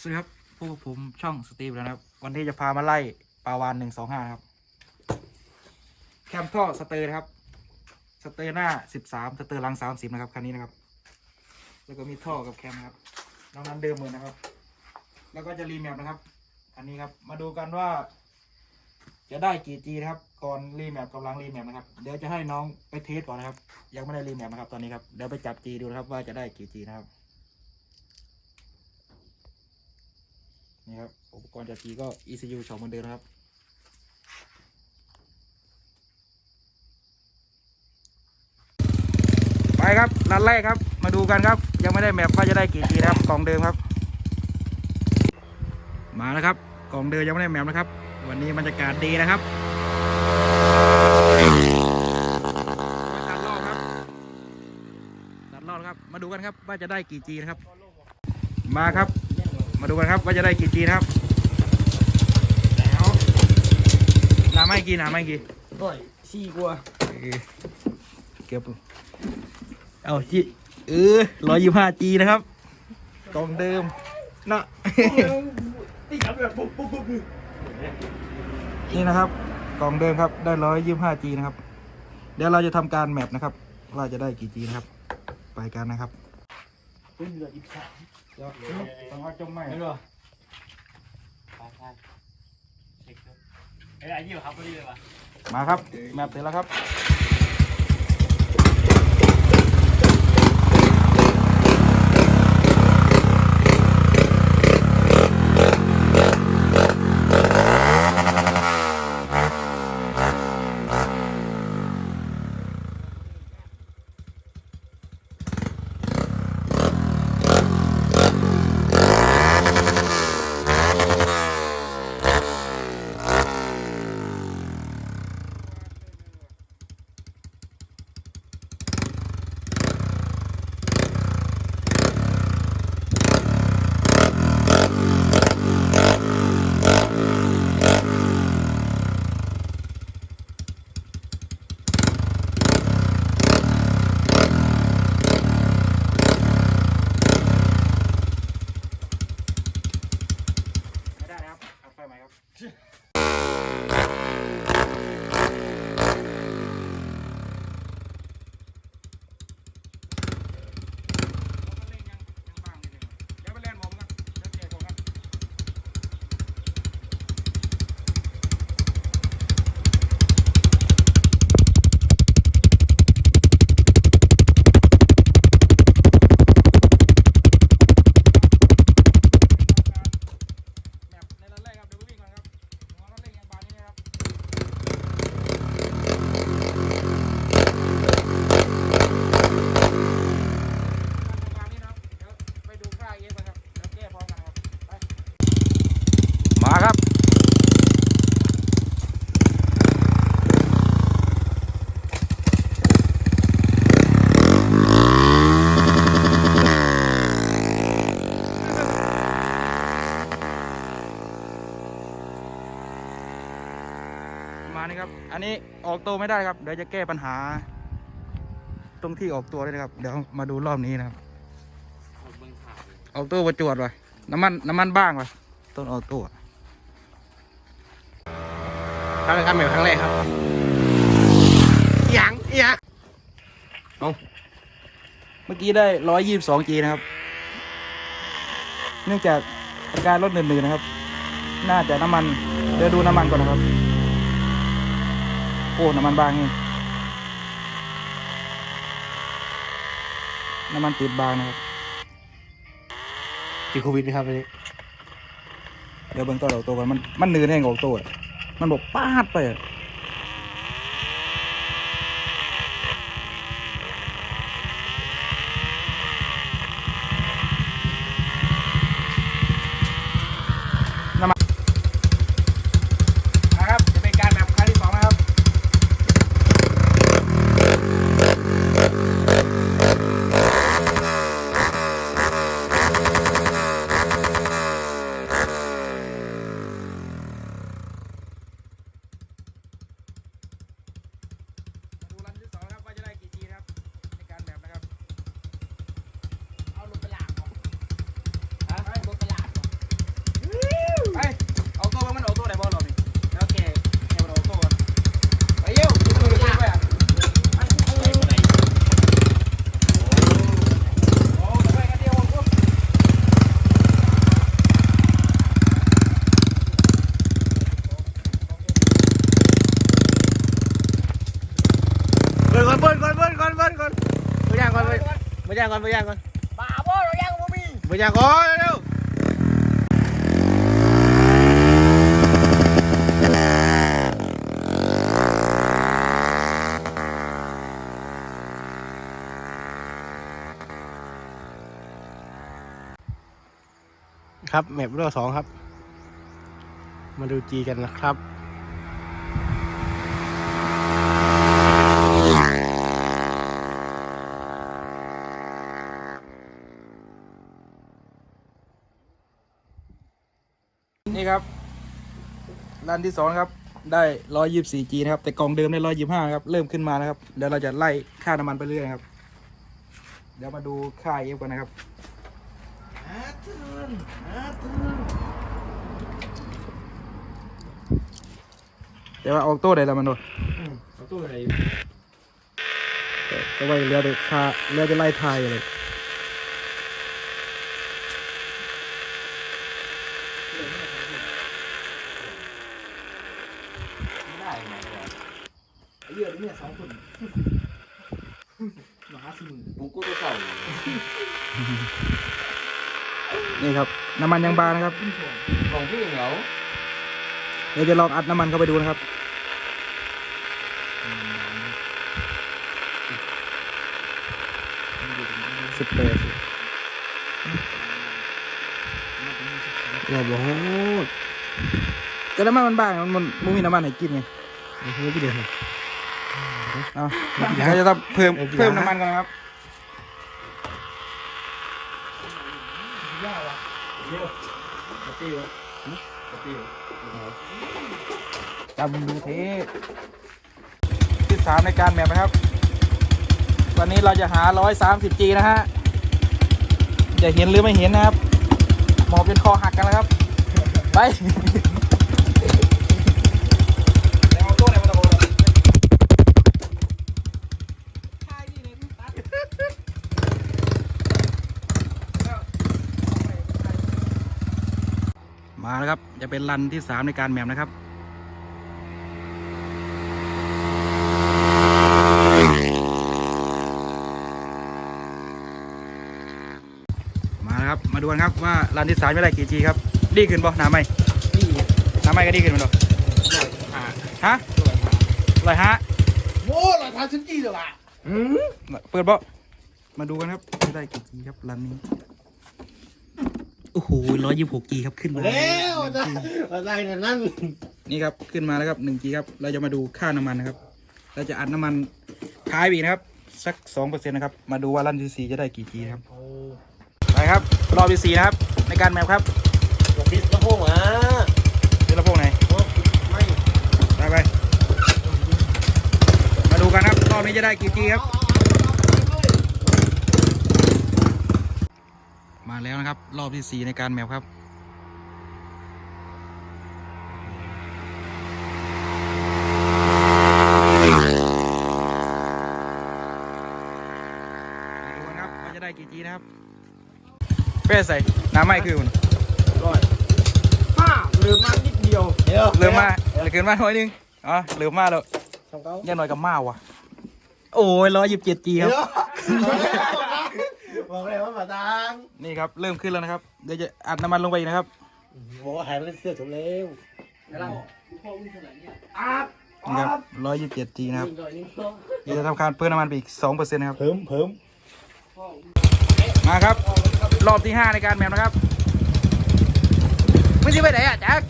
สวัสดีครับพวกผมช่องสตีฟแล้วนะครับ วันนี้จะพามาไล่ปลาวานหนึ่งสองห้าครับ แคมท่อสเตอร์นะครับ สเตอร์หน้าสิบสามสเตอร์หลังสามสิบนะครับคันนี้นะครับ แล้วก็มีท่อกับแคมครับน้องนั้นเดิมเหมือนนะครับ แล้วก็จะรีแมปนะครับคันนี้ครับ มาดูกันว่า จะได้กี่จีนะครับ ก่อนรีแมปกับหลังรีแมปนะครับ เดี๋ยวจะให้น้องไปเทสก่อนนะครับ ยังไม่ได้รีแมปนะครับตอนนี้ครับ เดี๋ยวไปจับจีดูนะครับว่าจะได้กี่จีนะครับ นี่ครับ อุปกรณ์จับจีก็ ECU สองเหมือนเดิมนะครับ ไปครับรันแรกครับ มาดูกันครับ ยังไม่ได้แมปว่าจะได้กี่จีนะครับกล่องเดิมครับ มาแล้วครับกล่องเดิมยังไม่ได้แมปนะครับ วันนี้บรรยากาศดีนะครับตัดรอบครับตัดรอบครับมาดูกันครับว่าจะได้กี่จีนะครับ มาครับ มาดูกันครับว่าจะได้กี่จีนะครับแล้วน้ำไม่กี่น้ำไม่กี่ร้อยสี่กว่าเออเก็บเอาจีเออร้อยยี่ห้าจีนะครับกล่องเดิมเนาะตีกันแบบปุ๊บปุ๊บปุ๊บนี่นะครับกล่องเดิมครับได้ร้อยยี่ห้าจีนะครับ เดี๋ยวเราจะทำการแมปนะครับ ว่าจะได้กี่จีนะครับ ไปกันนะครับ เป็นเหลืออีกสามเดี๋ยวต้องเอาจมไหมไม่รู้ไปไปเช็คด้วยไอ้ไอ้ยี่ครับพอดีเลยวะมาครับแมปเสร็จแล้วครับ ออกตัวไม่ได้ครับ เดี๋ยวจะแก้ปัญหา ตรงที่ออกตัวด้วยนะครับ เดี๋ยวมาดูรอบนี้นะครับเบิ้งขาดออกตัวประจวดว่ะน้ำมันน้ำมันบ้างว่ะต้นออกตัวครั้งแรกครับเหมือนครั้งแรกครับยังยังเมื่อกี้ได้ร้อยยี่สิบสองจีนะครับ เนื่องจากอาการรถหนึ่งๆนะครับ น่าจะน้ำมัน เดี๋ยวดูน้ำมันก่อนนะครับ โอ้น้ำมันบางนี่น้ำมันติดบางนะครับติดโควิดไหมครับวันนี้เดี๋ยวเบิ่งตัวเราตัวกันมันมันเนืนแห้งออกตัวอะมันบอกปาดไป นบิ้ก่อนบิ้ก่อนบิ้ก่อนมือยางก่อนมือย่างก่อนมือย่างก่อนบ้าบ่เราย่างบ่มีมือย่างก่อนเร็วครับแมปรอบสองครับ มาดูจีกันนะครับ รันที่สองครับได้ 124G นะครับ แต่กล่องเดิมได้125ครับ เริ่มขึ้นมานะครับ เดี๋ยวเราจะไล่ค่าน้ำมันไปเรื่อยนะครับ เดี๋ยวมาดูค่าเอฟกันนะครับแต่ว่าออกโต้ได้แล้วมันโดนเอาตู้อะไรแต่แต่ว่าเรือจะค่าเรือจะไล่ทายอยู่เลย ไม่ได้ไหมวะเรือเนี่ยสองคนมหาสมุทรผมกูตัวเก่านี่ครับ น้ำมันยังบางนะครับ ของพี่เหงาเดี๋ยวจะลองอัดน้ำมันเข้าไปดูนะครับ สิบแปดว่าบอดแต่น้ำมันมันบางมันมันมันมีน้ำมันให้กินไง โอ้โหพี่เดียวเอาเดี๋ยวจะต้องเพิ่มเพิ่มน้ำมันก่อนนะครับจำดูเทที่สามในการแมปนะครับ วันนี้เราจะหา 130G นะฮะจะเห็นหรือไม่เห็นนะครับ หมอเป็นคอหักกันแล้วครับ ไป เอาตัวไหนมาตะโกนอะ มาแล้วครับ จะเป็นรันที่สามในการแมปนะครับมาแล้วครับมาดูกันครับว่ารันที่สามไม่ได้กี่จีครับดีขึ้นบ่น้ำไหมน้ำไหมก็ดีขึ้นมั้ยดอกฮะลอยฮะโว้เราทำชิ้นจีเลยว่ะเปิดบ่มาดูกันครับไม่ได้กี่จีครับรันนี้ โอ้โหร้อยยี่สิบหกจีครับขึ้นมาแล้วจะมาได้เนี่ยนั่นนี่ครับขึ้นมาแล้วครับหนึ่งจีครับเราจะมาดูค่าน้ำมันนะครับ เราจะอัดน้ำมันท้ายบีนะครับ สักสองเปอร์เซ็นต์นะครับ มาดูว่ารันที่สี่จะได้กี่จีครับไปครับรอบที่สี่นะครับ ในการแมปครับติดกระโปรงอะเรือลำโพงไหนไม่ไปไปมาดูกันครับรอบนี้จะได้กี่จีครับ มาแล้วนะครับ รอบที่สี่ในการแมปครับมาดูกันครับว่าจะได้กี่จีนะครับเป้ใส่น้ำไม่คือมันร้อยห้าเหลือมานิดเดียวเดี๋ยวเหลือมาเหลือเกินมาหน่อยนึงอ๋อเหลือมาแล้วทำเขายังหน่อยกับมาว่ะ โอ้ยร้อยยี่สิบเจ็ดจีครับ บอกเลยว่ามาตังนี่ครับเริ่มขึ้นแล้วนะครับเดี๋ยวจะอัดน้ำมันลงไปอีกนะครับบอกว่าหายไปเสื้อจบแล้วนี่ครับร้อยยี่สิบเจ็ดจีนะครับเดี๋ยวจะทำการเพิ่มน้ำมันไปอีกสองเปอร์เซ็นต์นะครับ เพิ่มเพิ่มมาครับ รอบที่ห้าในการแมปนะครับไม่ใช่ไปไหนอะแจ็ค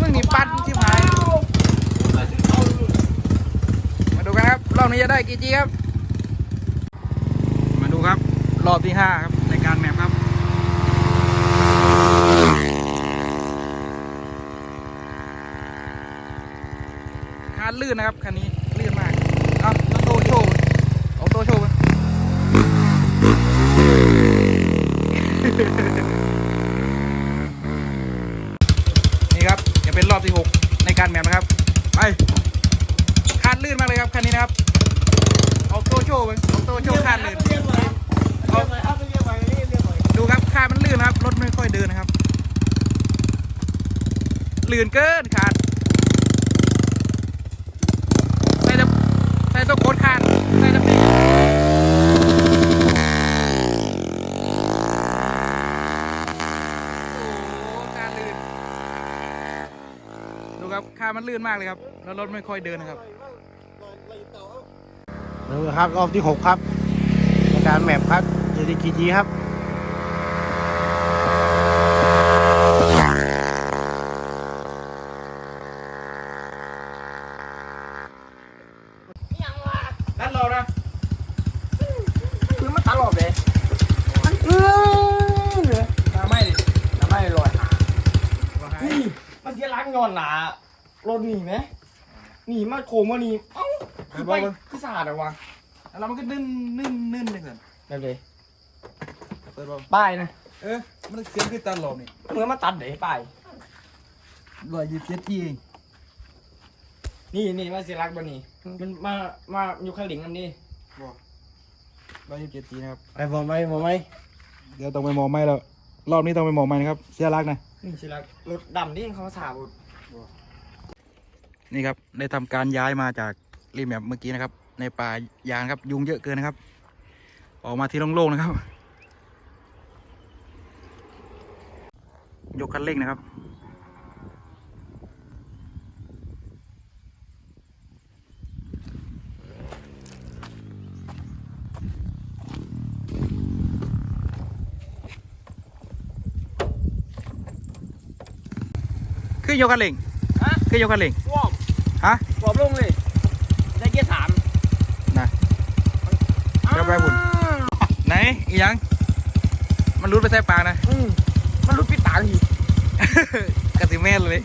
มึงนี่ปั้นที่หายมาดูกันครับ รอบนี้จะได้กี่จีครับมาดูค รอบที่ห้าครับในการแมปครับคานลื่นนะครับคันนี้ลื่นมากเอาโตโชว์เอาโตโชว์นี่ครับจะเป็นรอบที่หกในการแมปนะครับ ไปคานลื่นมากเลยครับคันนี้นะครับเอาโตโชว์ไปเอาโตโชว์คานลื่น ลื่นครับ รถไม่ค่อยเดินนะครับ ลื่นเกินขาดใส่จะใส่ต้องโคตรขาดใส่จะดูครับคามันลื่นมากเลยครับ แล้วรถไม่ค่อยเดินนะครับดูครับรอบที่หกครับการแมปครับเจดีกีจีครับ ยล้างย้อนหนารถหนีไหมหนีมาโคมว่าหนีเอ้าคือไปคือสะอาดอะวะแล้วมันก็นึ่นนึ่นนึ่นเลยสิแบบเลยเปิดบอลป้ายนะเออมันเสียงคือตลอดนี่เหมือนมาตัดเดี๋ยวป้ายรอยยี่สิบเจ็ดที่เองนี่นี่มาเสียรักบ่นี่มันมามาอยู่ข้างหลิงอันนี้รอยยี่สิบเจ็ดทีนะครับไปบอกไหมบอกไหมเดี๋ยวต้องไปมองไม่แล้วรอบนี้ต้องไปมองไม่นะครับเสียรักนะนี่เสียรักรถดำนี่เขามาสาบ นี่ครับได้ทำการย้ายมาจากรีแมปเมื่อกี้นะครับ ในป่ายางครับ ยุงเยอะเกินนะครับ ออกมาที่โล่งๆนะครับ ยกคันเร่งนะครับ ยกคันเร่งฮะคือยกคันเร่งวอบฮะวอบลงเลยได้เกียร์สามนะเดี๋ยวไปบุญไหนอีหยัง มันรุดไปใส่ปากนะอืมมันรุดปิดปากอีกกระสิแม่นเลย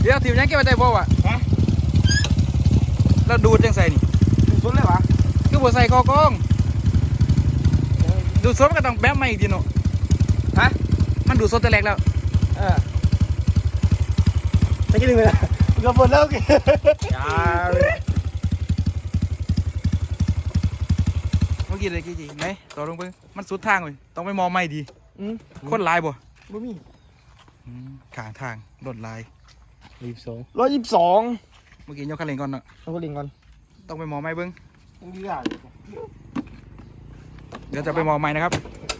เดี๋ยวทีมยังเก็บไปใส่บ่วะฮะแล้วดูดจังใส่นี่สุดเลยวะคือบ่ใส่คอกล้องดูดซดมันก็ต้องแป๊บมาอีกทีเนาะฮะมันดูดซดแต่แรกแล้ว เออ ไปกินเลยก็หมดแล้วยาเมื่อกี้เลยกี่จีไหนต่อลงไปมันสุดทางเลยต้องไปมองไม่ดี อืมคนลายบ่บ่มีอืมข้างทางรถลายรีบสองร้อยยี่สิบสองเมื่อกี้ยกคันเร่งก่อนเนาะเอากระดิ่งก่อนต้องไปมองไม่เบิ้งยังดีอะเดี๋ยวจะไปมองไม่นะครับโ